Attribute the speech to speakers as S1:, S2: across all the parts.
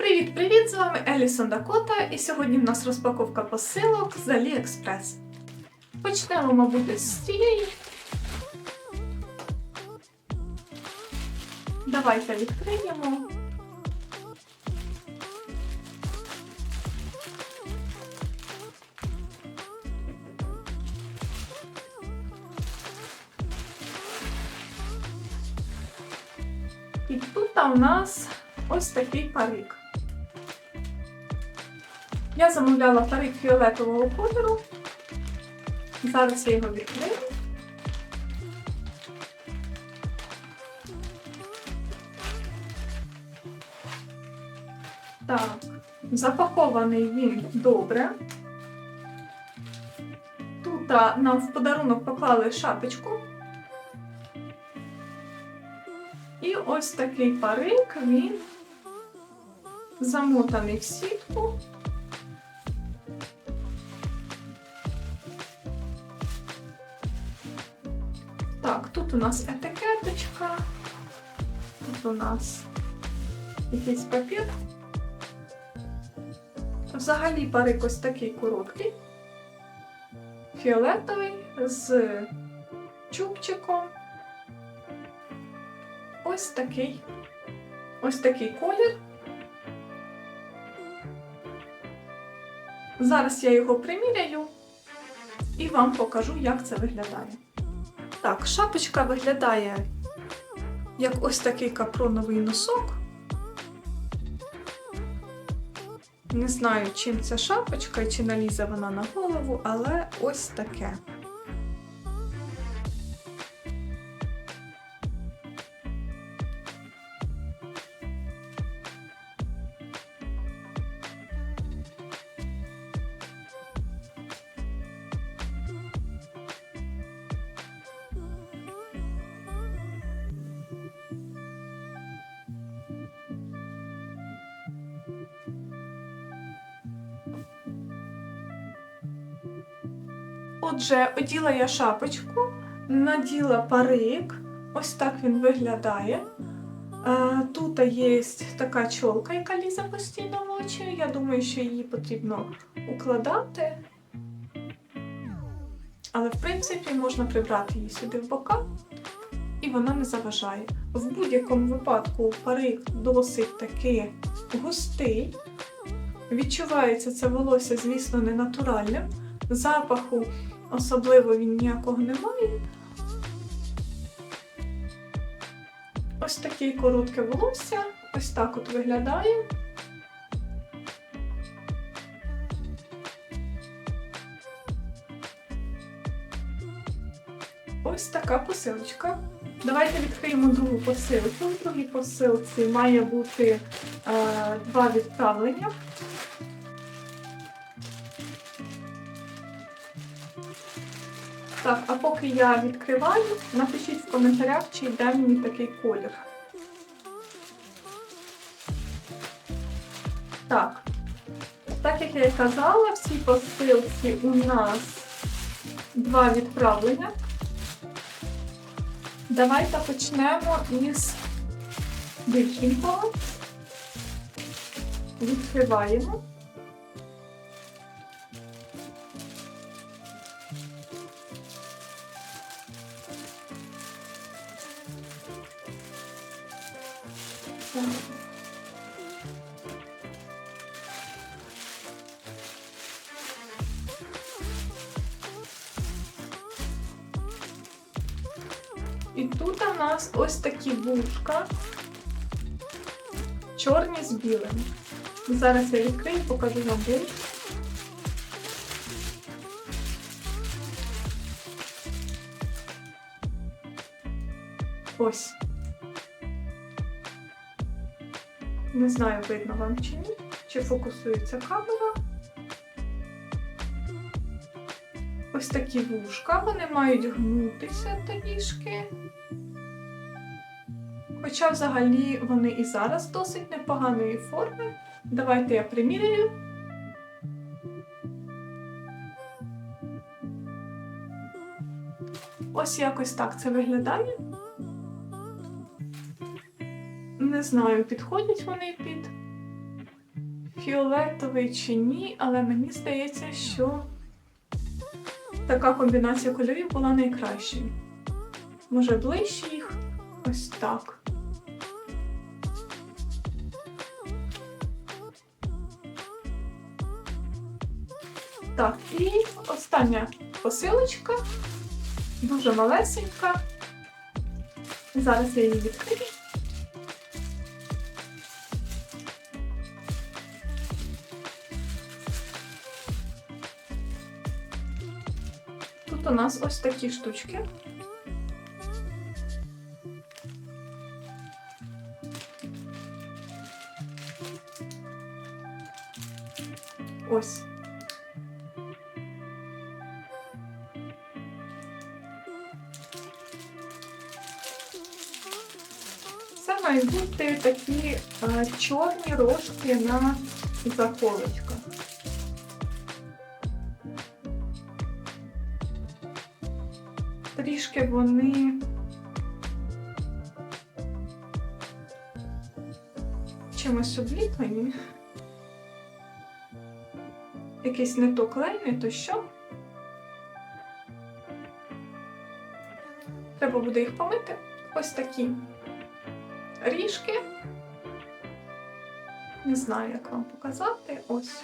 S1: Привіт-привіт! З вами Елісон Дакота, і сьогодні в нас розпаковка посилок з AliExpress. Почнемо, мабуть, з цієї. Давайте відкриємо. І тут у нас ось такий парик. Я замовляла парик фіолетового кольору. Зараз я його відкрию. Так, запакований він добре. Тут нам в подарунок поклали шапочку. І ось такий парик, він замотаний в сітку. Так, тут у нас етикеточка, тут у нас якийсь папір. Взагалі парик ось такий короткий, фіолетовий з чубчиком. Ось такий, ось такий колір. Зараз я його приміряю і вам покажу, як це виглядає. Так, шапочка виглядає як ось такий капроновий носок. Не знаю, чим ця шапочка і чи налізе вона на голову, але ось таке. Отже, оділа я шапочку, наділа парик. Ось так він виглядає. Е, Тут є така чолка, яка лізе постійно в очі. Я думаю, що її потрібно укладати. Але, в принципі, можна прибрати її сюди в бока, і вона не заважає. В будь-якому випадку парик досить таки густий. Відчувається це волосся, звісно, не натуральним. Запаху особливо він ніякого не має. Ось таке коротке волосся, ось так от виглядає. Ось така посилочка. Давайте відкриємо другу посилку. У другій посилці має бути е, два відправлення. Так, а поки я відкриваю, напишіть в коментарях, чи йде мені такий колір. Так, так як я і казала, в цій посилці у нас два відправлення. Давайте почнемо із більшенького. Відкриваємо. І тут у нас ось такі вушка, чорні з білим. Зараз я відкрию, покажу вам вушка. Ось. Не знаю, видно вам чи ні, чи фокусується камера. Ось такі вушка, вони мають гнутися трішки. Хоча взагалі вони і зараз досить непоганої форми. Давайте я приміряю. Ось якось так це виглядає. Не знаю, підходять вони під фіолетовий чи ні, але мені здається, що така комбінація кольорів була найкращою. Може ближче їх ось так. Так, і остання посилочка, дуже малесенька. Зараз я її відкрию. Тут у нас ось такі штучки. Ось. Це мають бути такі е, чорні рожки на заколочках. Трішки вони чимось обліплені. Якийсь не то клей, не то що. Треба буде їх помити. Ось такі ріжки. Не знаю, як вам показати. Ось.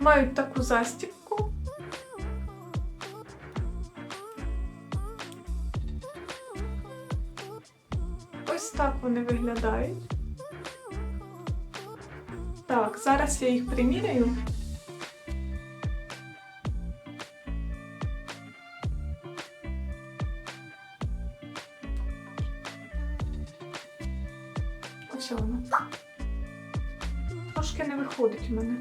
S1: Мають таку застібку. Ось так вони виглядають. Так, зараз я їх приміряю. Ось воно. Трошки не виходить у мене.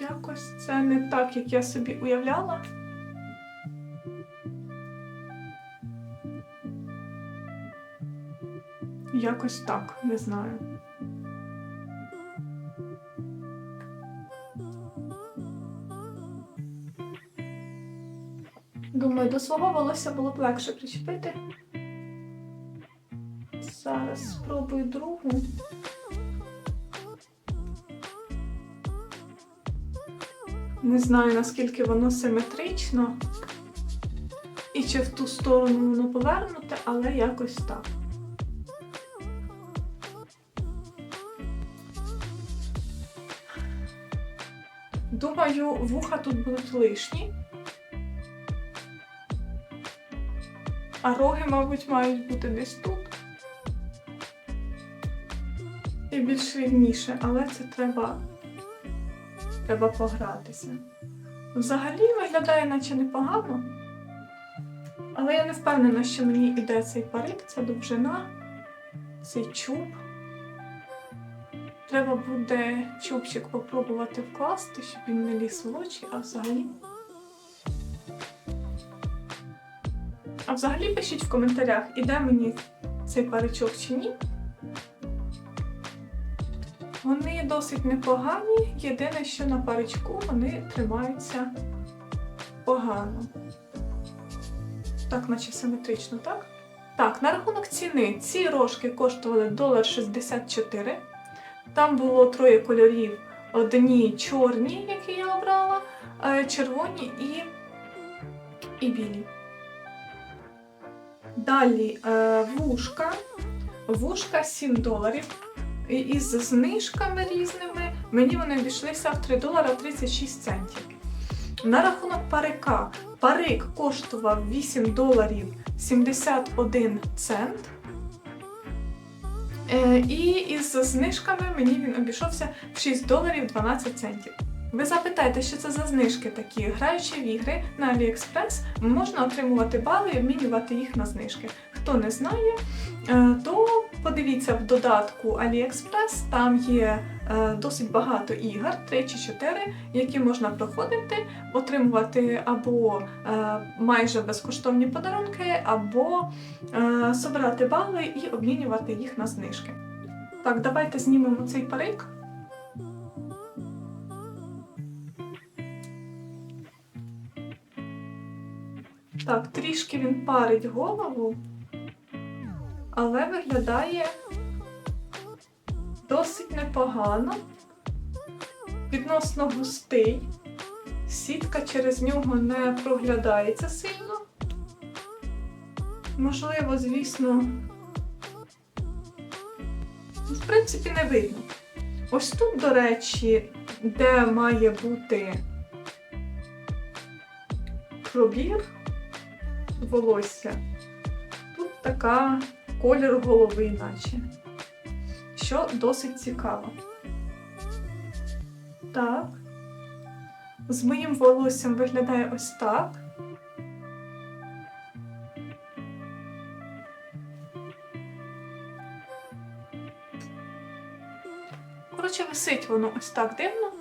S1: Якось це не так, як я собі уявляла. Якось так, не знаю. Думаю, до свого волосся було б легше причепити. Зараз спробую другу. Не знаю, наскільки воно симетрично і чи в ту сторону воно повернуте, але якось так. Думаю, вуха тут будуть лишні. А роги, мабуть, мають бути десь тут. І більш рівніше, але це треба, треба погратися. Взагалі виглядає наче непогано. Але я не впевнена, що мені йде цей парик, ця довжина, цей чуб. Треба буде чубчик попробувати вкласти, щоб він не ліз в очі, а взагалі. А взагалі пишіть в коментарях, іде мені цей паричок чи ні. Вони досить непогані, єдине, що на паричку вони тримаються погано. Так, наче симетрично, так? Так, на рахунок ціни ці рожки коштували 1,64 Там було троє кольорів: одні чорні, які я обрала, е, червоні і, і білі. Далі е, вушка. Вушка 7 доларів. Із знижками різними мені вони обійшлися в 3 долара 36 центів. На рахунок парика. Парик коштував 8 доларів 71 цент. Е, І із знижками мені він обійшовся в 6 доларів 12 центів. Ви запитаєте, що це за знижки такі? Граючи в ігри на AliExpress, можна отримувати бали і обмінювати їх на знижки. Хто не знає, е, то подивіться в додатку AliExpress, там є досить багато ігор, 3 чи 4, які можна проходити, отримувати або е, майже безкоштовні подарунки, або е, собирати бали і обмінювати їх на знижки. Так, давайте знімемо цей парик. Так, трішки він парить голову, але виглядає досить непогано. Відносно густий. Сітка через нього не проглядається сильно. Можливо, звісно, в принципі, не видно. Ось тут, до речі, де має бути пробір волосся, тут така колір голови, наче. Що досить цікаво. Так. З моїм волоссям виглядає ось так. Коротше, висить воно ось так дивно.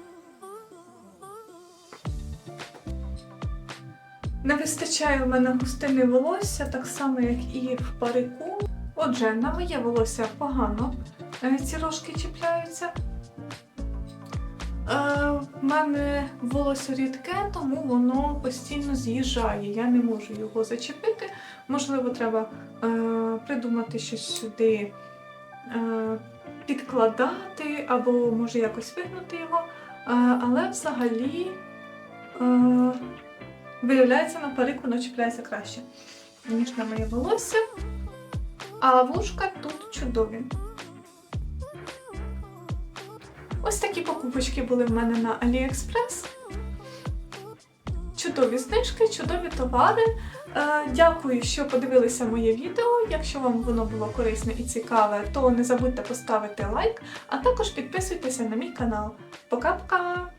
S1: Не вистачає в мене густини волосся, так само, як і в парику. Отже, на моє волосся погано ці рожки чіпляються. Е, в мене волосся рідке, тому воно постійно з'їжджає. Я не можу його зачепити. Можливо, треба е, придумати щось сюди, е, підкладати, або може якось вигнути його. Е, але взагалі е, виявляється на парику воно чіпляється краще, ніж на моє волосся. А вушка тут чудові. Ось такі покупочки були в мене на AliExpress. Чудові знижки, чудові товари. Е, Дякую, що подивилися моє відео. Якщо вам воно було корисне і цікаве, то не забудьте поставити лайк, а також підписуйтеся на мій канал. Пока-пока!